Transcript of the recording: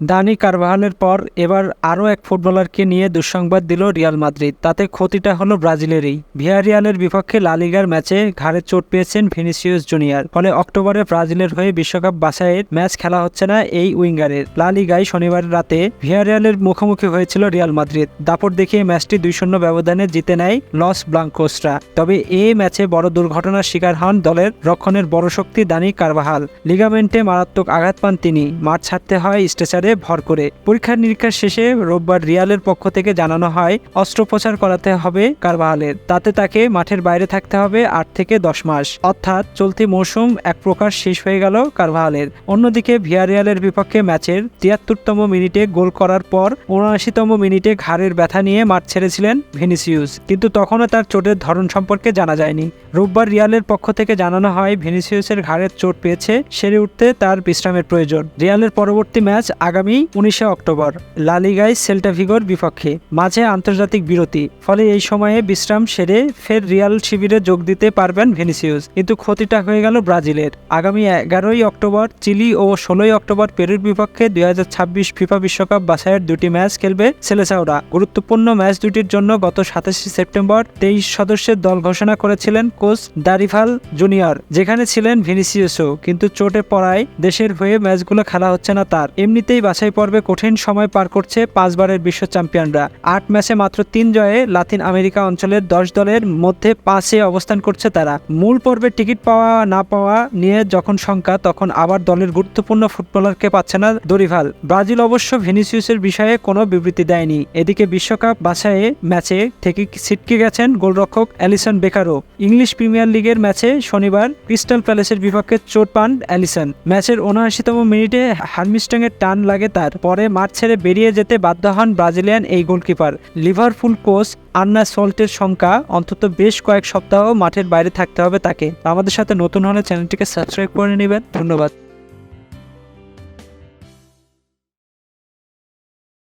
দানি কারভাহালের পর এবার আরও এক ফুটবলারকে নিয়ে দুঃসংবাদ দিল রিয়াল মাদ্রিদ। তাতে ক্ষতিটা হলো ব্রাজিলেরই। ভিয়ারিয়ালের বিপক্ষে লালিগার ম্যাচে ঘাড়ে চোট পেয়েছেন ভিনিসিয়াস জুনিয়র। ফলে অক্টোবরে ব্রাজিলের হয়ে বিশ্বকাপ বাছাইয়ের ম্যাচ খেলা হচ্ছে না এই উইঙ্গারের। লালিগায় শনিবার রাতে ভিয়ারিয়ালের মুখোমুখি হয়েছিল রিয়াল মাদ্রিদ। দাপট দেখিয়ে ম্যাচটি দুই শূন্য ব্যবধানে জিতে নেয় লস ব্লাঙ্কোসরা। তবে এই ম্যাচে বড় দুর্ঘটনার শিকার হন দলের রক্ষণের বড় শক্তি দানি কারবাহাল লিগামেন্টে মারাত্মক আঘাত পান তিনি। মাঠ ছাড়তে হয় স্ট্রেচারে ভর করে। পরীক্ষা নিরীক্ষার শেষে রোববার রিয়ালের পক্ষ থেকে জানানো হয়, অস্ত্রোপচার করাতে হবে কারবাহালের তাতে তাকে মাঠের বাইরে থাকতে হবে আট থেকে দশ মাস। অর্থাৎ চলতি মৌসুম এক প্রকার শেষ হয়ে গেল কারবাহালের। অন্যদিকে ভিয়ারিয়ালের বিপক্ষে ম্যাচের তিয়াত্তরতম মিনিটে গোল করার পর উনআশিতম মিনিটে ঘাড়ের ব্যথা নিয়ে মাঠ ছেড়েছিলেন ভিনিসিউস। কিন্তু তখনও তার চোটের ধরন সম্পর্কে জানা যায়নি। রোববার রিয়ালের পক্ষ থেকে জানানো হয়, ভিনিসিউসের ঘাড়ের চোট পেয়েছে, সেরে উঠতে তার বিশ্রামের প্রয়োজন। রিয়ালের পরবর্তী ম্যাচ আগামী উনিশে অক্টোবর। লালিগায় সেল্টা ভিগোর বিপক্ষে। মাঝে আন্তর্জাতিক বিরতি। ফলে এই সময়ে বিশ্রাম সেরে ফের রিয়াল শিবিরে যোগ দিতে পারবেন ভিনিসিউস। কিন্তু ক্ষতিটা হয়ে গেল ব্রাজিলের। আগামী এগারোই অক্টোবর, চিলি ও ষোলোই অক্টোবর পেরুর বিপক্ষে দুই হাজার ছাব্বিশ ফিফা বিশ্বকাপ বাছাইয়ের দুটি ম্যাচ খেলবে সেলেসাওরা গুরুত্বপূর্ণ ম্যাচ দুটির জন্য গত সাতাশে সেপ্টেম্বর তেইশ সদস্যের দল ঘোষণা করেছিলেন কোচ দারিফাল জুনিয়র, যেখানে ছিলেন ভিনিসিয়াসও কিন্তু চোটে পড়ায় দেশের হয়ে ম্যাচগুলো খেলা হচ্ছে না তার। এমনিতেই বাছাই পর্বে কঠিন সময় পার করছে পাঁচবারের বিশ্ব চ্যাম্পিয়নরা। আট ম্যাচে মাত্র তিন জয়ে লাতিন আমেরিকা অঞ্চলের দশ দলের মধ্যে পাঁচে অবস্থান করছে তারা। মূল পর্বে টিকিট পাওয়া না পাওয়া নিয়ে যখন শঙ্কা, তখন আবার দলের গুরুত্বপূর্ণ ফুটবলারকে পাচ্ছে না দরিভাল। ব্রাজিল অবশ্য ভিনিসিয়াসের বিষয়ে কোনো বিবৃতি দেয়নি। এদিকে বিশ্বকাপ বাছাইয়ে ম্যাচে থেকে ছিটকে গেছেন গোলরক্ষক অ্যালিসন বেকারো। ইংলিশ প্রিমিয়ার লিগের ম্যাচে শনিবার ক্রিস্টাল প্যালেসের বিপক্ষে চোট পান অ্যালিসন। ম্যাচের উনআশিতম মিনিটে হার্মিস্টংয়ের টান লাগে তার। পরে মাঠ ছেড়ে বেরিয়ে যেতে বাধ্য হন ব্রাজিলিয়ান এই গোলকিপার। লিভারপুল কোচ আন্না সল্টের সংখ্যা অন্তত বেশ কয়েক সপ্তাহ মাঠের বাইরে থাকতে হবে তাকে। আমাদের সাথে নতুন হলে চ্যানেলটিকে সাবস্ক্রাইব করে নেবেন। ধন্যবাদ।